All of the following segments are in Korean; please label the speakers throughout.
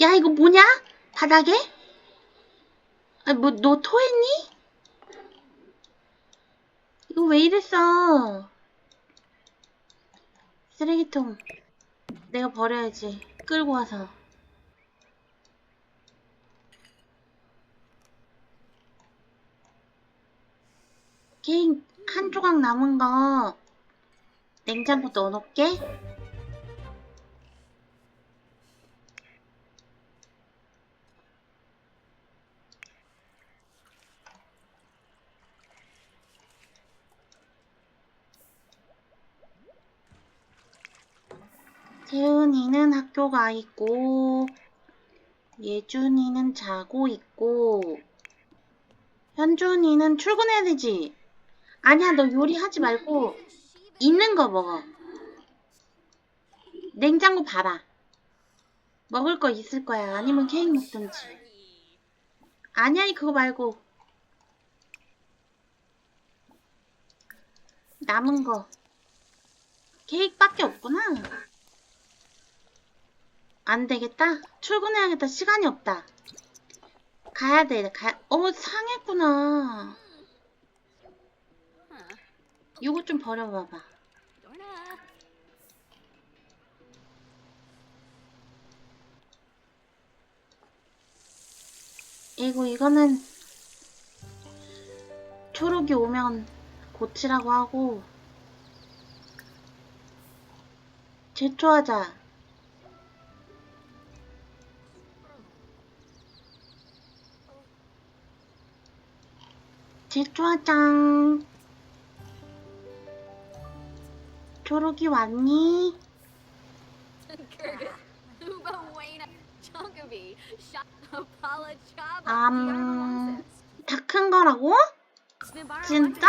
Speaker 1: 야, 이거 뭐냐? 바닥에? 아, 뭐, 너 토했니? 이거 왜 이랬어? 쓰레기통. 내가 버려야지. 끌고 와서. 케이크 한 조각 남은 거 냉장고 넣어놓을게. 태은이는 학교 가 있고, 예준이는 자고 있고, 현준이는 출근해야 되지. 아니야, 너 요리하지 말고 있는 거 먹어. 냉장고 봐봐. 먹을 거 있을 거야. 아니면 케이크 먹든지. 아니야, 그거 말고. 남은 거. 케이크밖에 없구나. 안 되겠다. 출근해야겠다. 시간이 없다. 가야 돼. 가... 어, 상했구나. 이거 좀 버려봐봐. 이거, 이거는 초록이 오면 고치라고 하고, 제초하자. 제초하장. 초록이 왔니? 음, 다큰 거라고? 진짜?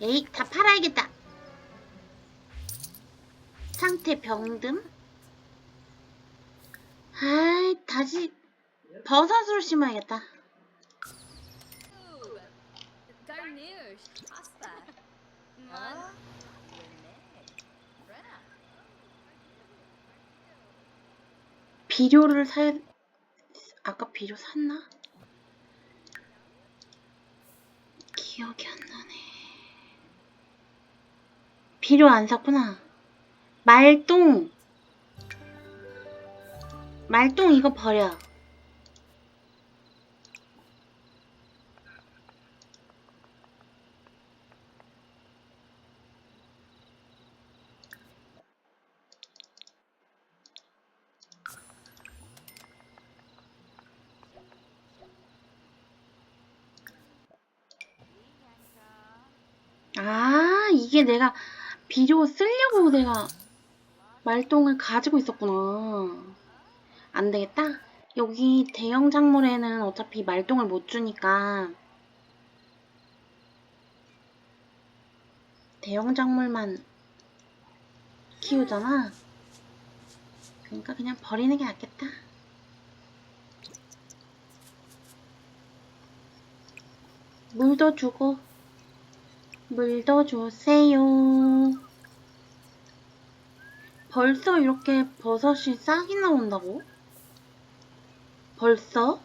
Speaker 1: 에이, 다 팔아야겠다. 상태 병든? 아이, 다시 버섯으로 심어야겠다. 비료를 사, 아까 비료 샀나? 기억이 안 나네. 비료 안 샀구나. 말똥. 말똥 이거 버려. 아, 이게 내가 비료 쓰려고 내가 말똥을 가지고 있었구나. 안 되겠다. 여기 대형 작물에는 어차피 말똥을 못 주니까 대형 작물만 키우잖아. 그러니까 그냥 버리는 게 낫겠다. 물도 주고 물도 주세요. 벌써 이렇게 버섯이 싹이 나온다고? 벌써?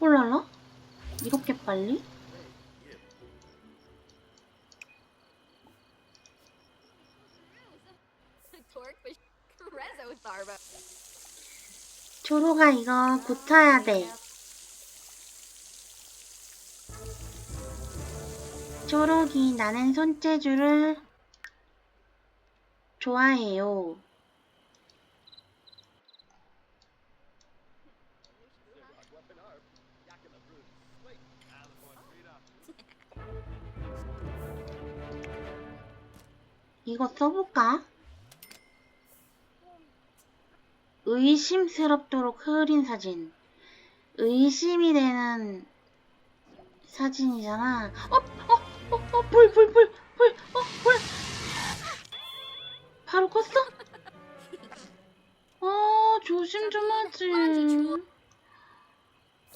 Speaker 1: 홀랄라? 이렇게 빨리? 초로가 이거 고쳐야 돼. 초록이 나는 손재주를 좋아해요. 이거 써볼까? 의심스럽도록 흐린 사진. 의심이 되는 사진이잖아. 어, 어, 어, 어, 불, 불, 불, 불, 어, 불. 바로 껐어? 아, 조심 좀 하지.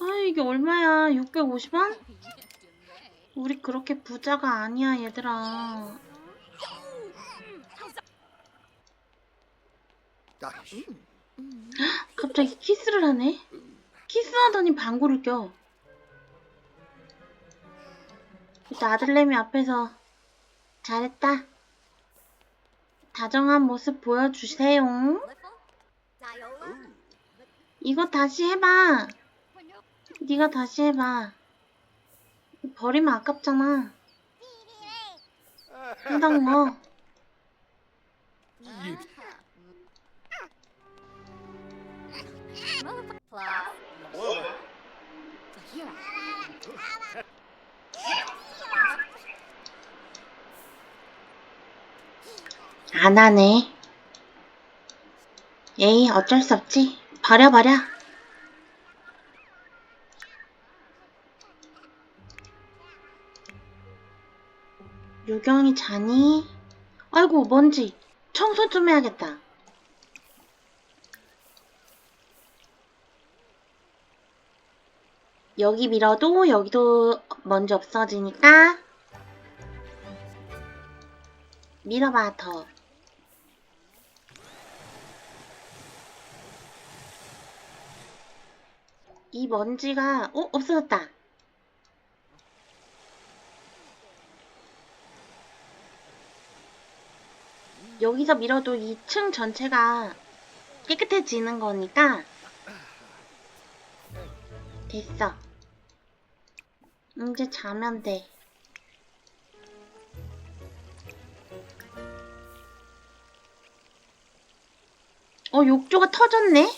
Speaker 1: 아, 이게 얼마야? 650원? 우리 그렇게 부자가 아니야, 얘들아. 갑자기 키스를 하네? 키스하더니 방구를 껴. 일단 아들내미 앞에서 잘했다. 다정한 모습 보여주세요. 이거 다시 해봐. 네가 다시 해봐. 버리면 아깝잖아. 한당 뭐. 안 하네. 에이, 어쩔 수 없지. 버려 버려. 유경이 자니? 아이고, 먼지. 청소 좀 해야겠다. 여기 밀어도 여기도 먼지 없어지니까 밀어봐 더. 이 먼지가 어 없어졌다. 여기서 밀어도 이층 전체가 깨끗해지는 거니까 됐어. 이제 자면 돼. 어, 욕조가 터졌네?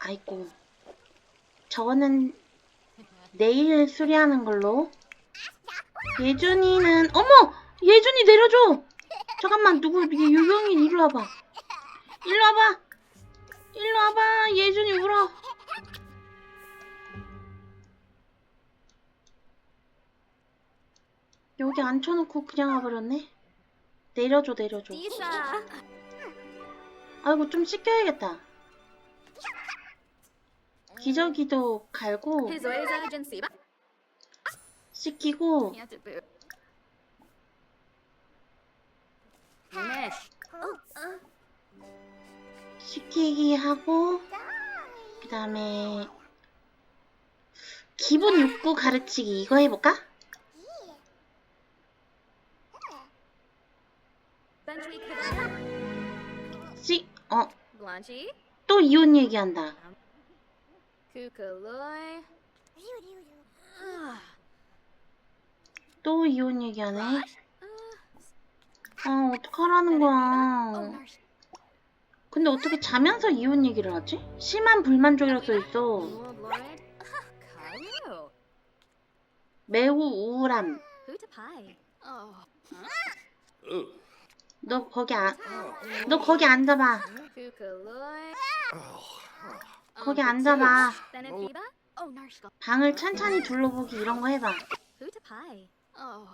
Speaker 1: 아이고. 저거는 내일 수리하는 걸로. 예준이는, 어머! 예준이 내려줘! 잠깐만, 누구, 유경이 이리 와봐. 앉혀놓고 그냥 와버렸네? 내려줘, 내려줘. 아이고, 좀 씻겨야겠다. 기저귀도 갈고. 씻기고?
Speaker 2: Nish.
Speaker 1: 씻기기 하고, 그 다음에, 기본 욕구 가르치기 이거 해볼까? 씩, 어. 또 이혼 얘기한다.
Speaker 2: Kukaloy.
Speaker 1: 또 이혼 얘기하네.
Speaker 2: Gosh.
Speaker 1: 아, 어떡하라는 거야. 근데 어떻게 자면서 이혼 얘기를 하지? 심한 불만족이라 써있어. 매우 우울함. 너 거기 안, 너 거기 앉아봐. 거기 앉아봐.
Speaker 2: Oh.
Speaker 1: 방을 찬찬히 둘러보기 이런 거 해봐.
Speaker 2: Oh.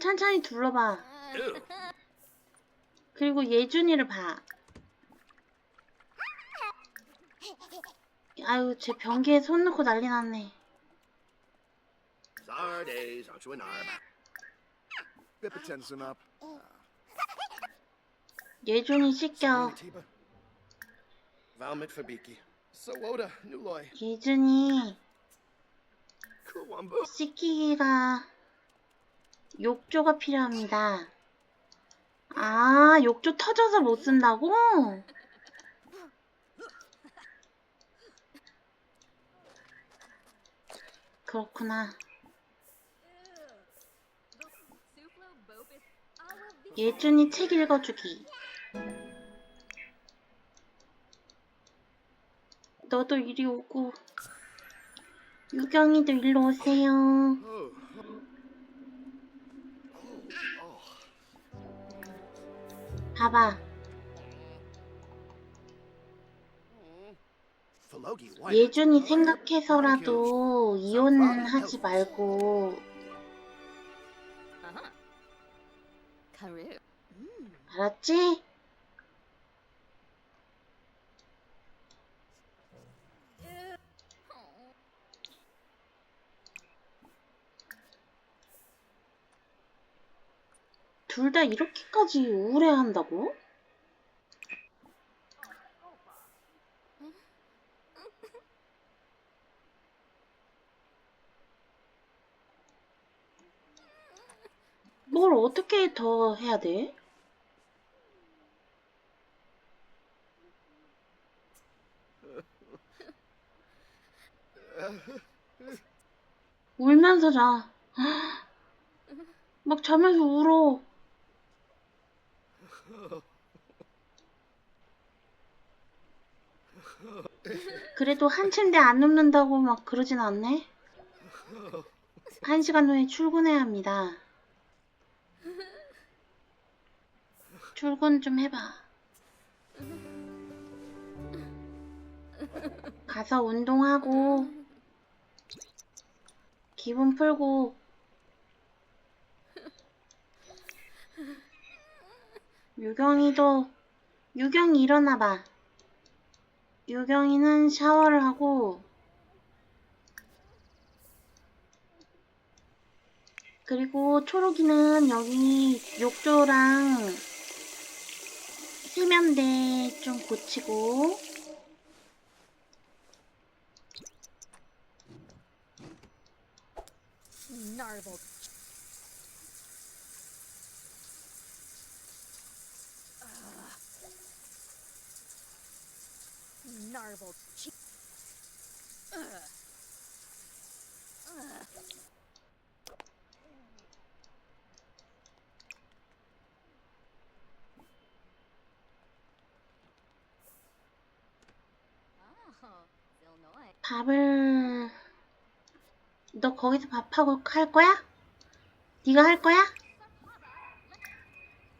Speaker 1: 찬찬히 둘러봐. 그리고 예준이를 봐. 아유, 쟤 변기에 손 넣고 난리 났네.
Speaker 3: An
Speaker 4: up.
Speaker 1: 예준이
Speaker 3: Fabiki. Nuloy.
Speaker 1: 예준이. 씻기기가 욕조가 필요합니다. 아, 욕조 터져서 못 쓴다고? 그렇구나. 예준이 책 읽어주기. 너도 이리 오고. 유경이도 일로 오세요. 봐봐. 예준이 생각해서라도 이혼하지 말고 알았지? 둘 다 이렇게까지 우울해한다고? 더 해야 돼? 울면서 자. 막 자면서 울어. 그래도 한 침대 안 눕는다고 막 그러진 않네. 한 시간 후에 출근해야 합니다. 출근 좀 해봐. 가서 운동하고, 기분 풀고, 유경이도, 유경이 일어나봐. 유경이는 샤워를 하고, 그리고 초록이는 여기 욕조랑 세면대 좀 고치고,
Speaker 2: Narble. Narble. Che- Ugh. Ugh. Oh, Illinois.
Speaker 1: 밥을, 너 거기서 밥하고 할 거야? 네가 할 거야?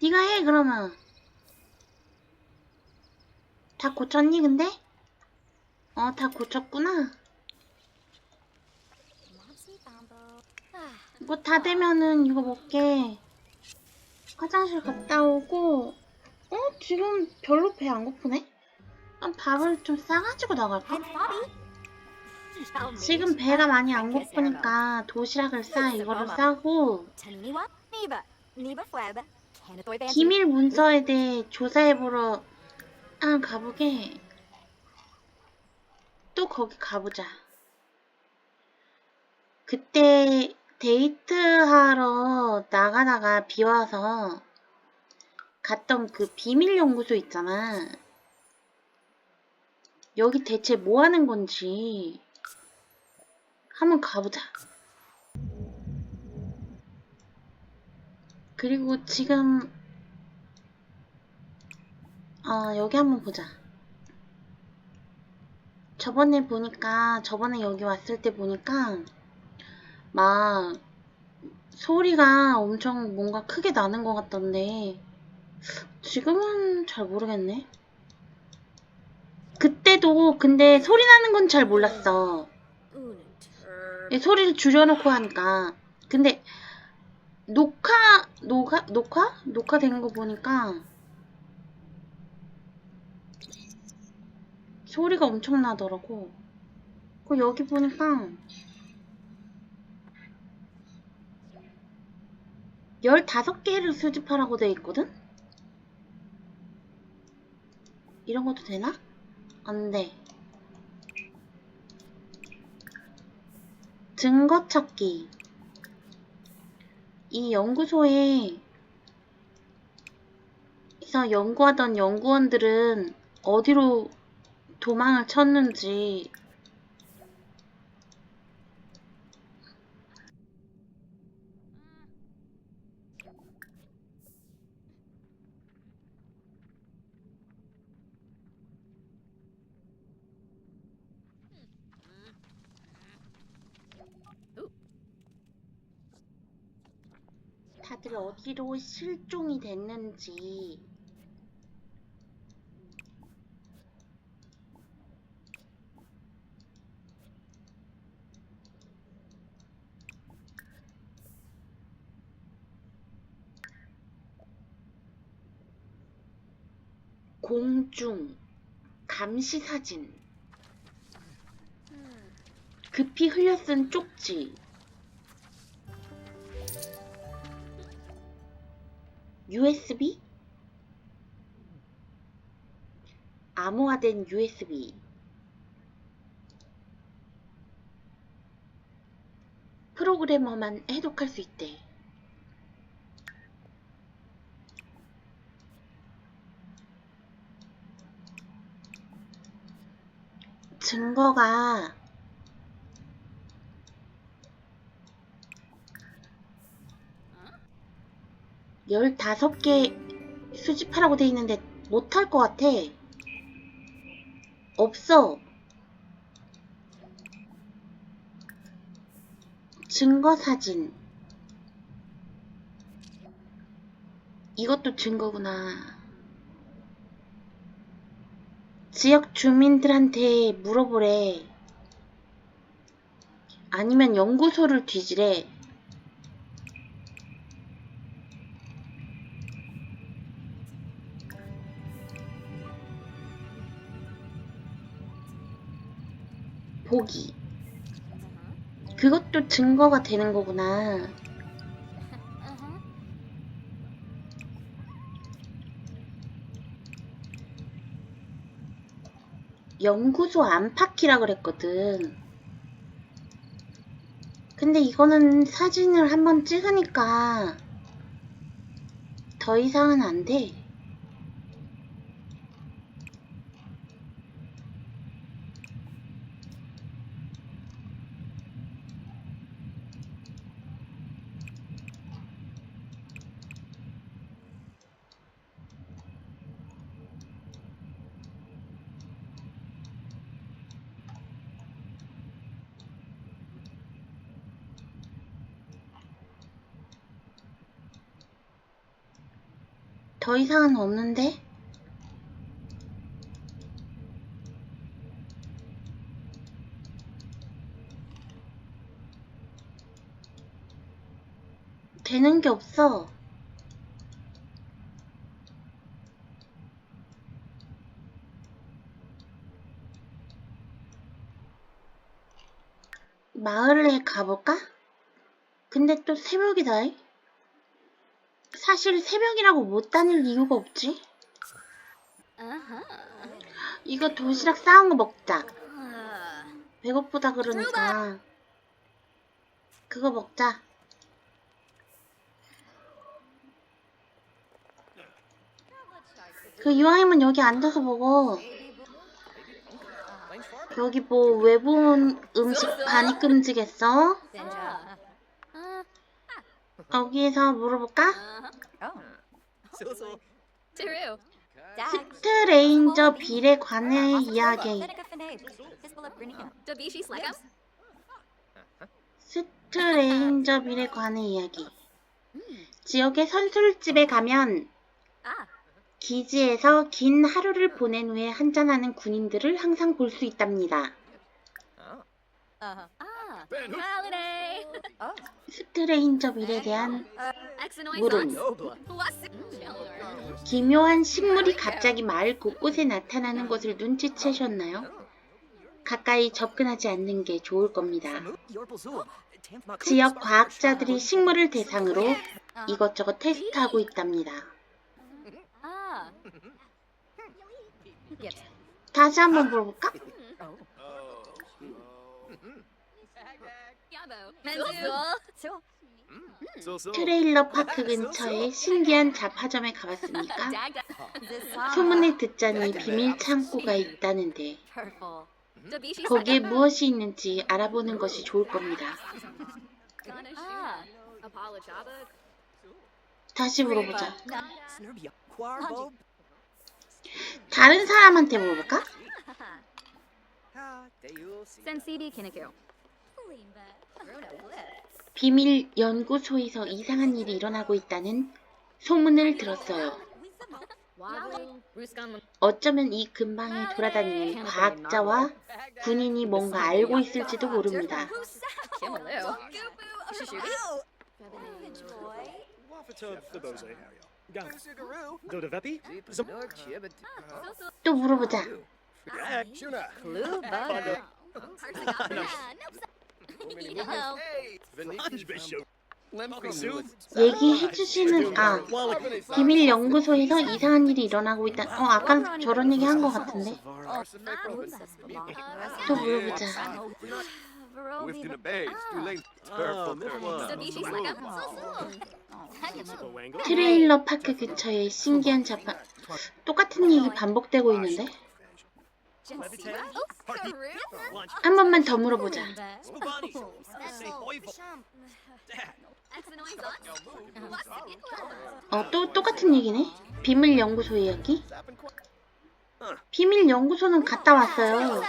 Speaker 1: 네가 해, 그러면. 다 고쳤니, 근데? 어, 다 고쳤구나. 이거 다 되면은 이거 먹게. 화장실 갔다 오고, 어? 지금 별로 배 안 고프네? 그럼 밥을 좀 싸가지고 나갈까? 지금 배가 많이 안 고프니까 도시락을 싸, 이거를 싸고. 기밀 문서에 대해 조사해보러 아, 가보게. 또 거기 가보자. 그때 데이트하러 나가다가 비 와서 갔던 그 비밀 연구소 있잖아. 여기 대체 뭐 하는 건지 한번 가보자. 그리고 지금 아, 여기 한번 보자. 저번에 보니까, 저번에 여기 왔을 때 보니까, 막, 소리가 엄청 뭔가 크게 나는 것 같던데, 지금은 잘 모르겠네. 그때도, 근데 소리 나는 건 잘 몰랐어. 이 소리를 줄여놓고 하니까. 근데, 녹화, 녹화, 녹화? 녹화된 거 보니까, 소리가 엄청 나더라고. 그 여기 보니까 15개를 수집하라고 돼 있거든? 이런 것도 되나? 안 돼. 증거 찾기. 이 연구소에 서 연구하던 연구원들은 어디로 도망을 쳤는지 다들 어디로 실종이 됐는지. 공중 감시 사진. 급히 흘려 쓴 쪽지 USB? 암호화된 USB. 프로그래머만 해독할 수 있대. 증거가 열다섯 개 수집하라고 돼 있는데 못할 것 같아. 없어. 증거 사진. 이것도 증거구나. 지역 주민들한테 물어보래. 아니면 연구소를 뒤지래. 보기. 그것도 증거가 되는 거구나. 연구소 안팎이라 그랬거든. 근데 이거는 사진을 한번 찍으니까 더 이상은 안 돼. 더 이상은 없는데? 되는 게 없어. 마을에 가볼까? 근데 또 새벽이다. 이. 사실 새벽이라고 못 다닐 이유가 없지. 이거 도시락 싸운 거 먹자. 배고프다 그러니까. 그거 먹자. 그 이왕이면 여기 앉아서 먹어. 여기 뭐 외부 음식 반입 금지겠어?
Speaker 2: Uh,
Speaker 1: 여기에서 물어볼까?
Speaker 2: uh-huh. Oh.
Speaker 1: 스트레인저 빌에 관해 이야기. 스트레인저 빌에 관해 이야기. 지역의 선술집에 가면
Speaker 2: Ah.
Speaker 1: 기지에서 긴 하루를 보낸 후에 한잔하는 군인들을 항상 볼 수 있답니다.
Speaker 2: Uh-huh. Ah.
Speaker 1: 스트레인저 빌에 대한 물음. 기묘한 식물이 갑자기 마을 곳곳에 나타나는 것을 눈치채셨나요? 가까이 접근하지 않는 게 좋을 겁니다. 지역 과학자들이 식물을 대상으로 이것저것 테스트하고 있답니다. 다시 한번 물어볼까? 트레일러 파크 근처에 신기한 잡화점에 가봤습니까?
Speaker 2: Dag.
Speaker 1: 소문을 듣자니 비밀 창고가 있다는데 거기에. 무엇이 있는지 알아보는 것이 좋을 겁니다.
Speaker 2: Jabba.
Speaker 1: 다시 물어보자. 다른 사람한테 물어볼까? 비밀 연구소에서 이상한 일이 일어나고 있다는 소문을 들었어요. 어쩌면 이 근방에 돌아다니는 과학자와 군인이 뭔가 알고 있을지도 모릅니다. 또 물어보자. 얘기해주시는 아 비밀 연구소에서 이상한 일이 일어나고 있다. 어 아까 저런 얘기 한 것 같은데. 또 물어보자. 트레일러 파크 근처에 신기한 자판. 똑같은 얘기 반복되고 있는데.
Speaker 4: Lunch.
Speaker 1: 한 번만 더 물어보자. 어 또 똑같은 얘기네. 비밀 연구소 이야기. 비밀 연구소는 갔다 왔어요.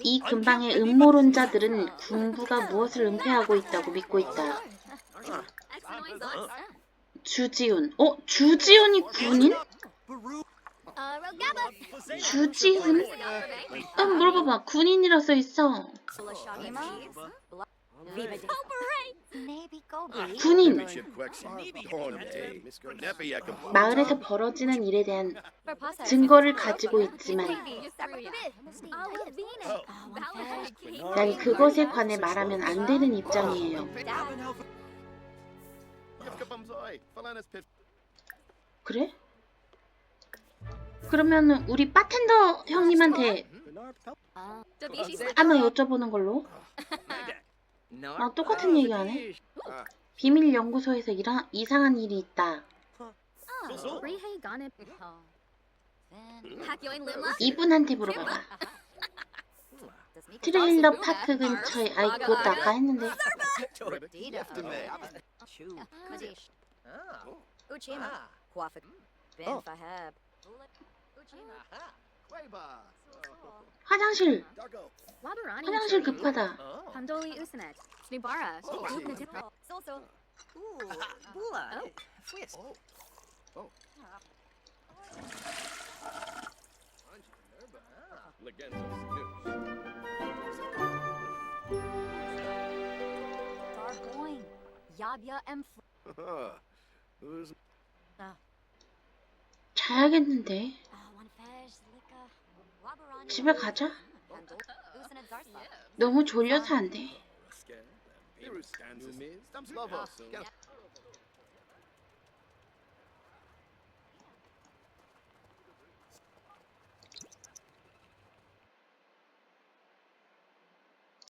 Speaker 1: 이 근방의 음모론자들은 군부가 무엇을 은폐하고 있다고 믿고 있다. 주지훈. 어? 주지훈이 군인? 주지훈? 어, 물어봐봐. 군인이라 써 있어. 군인. 마을에서 벌어지는 일에 대한 증거를 가지고 있지만 난 그것에 관해 말하면 안 되는 입장이에요. 그래? 그러면 우리 바텐더 형님한테 하나 여쭤보는 걸로. 아 똑같은 얘기 안 해? 비밀 연구소에서 일하, 이상한 일이 있다. 이분한테 물어봐봐. 트레일러 파크 근처에 아이 그것도 아까 했는데 화장실 화장실 급하다.
Speaker 2: Pandoli Usanet. Snibara. Darboing. Yabya M.
Speaker 3: Who's
Speaker 1: 자야겠는데 집에 가자. 너무 졸려서 안 돼.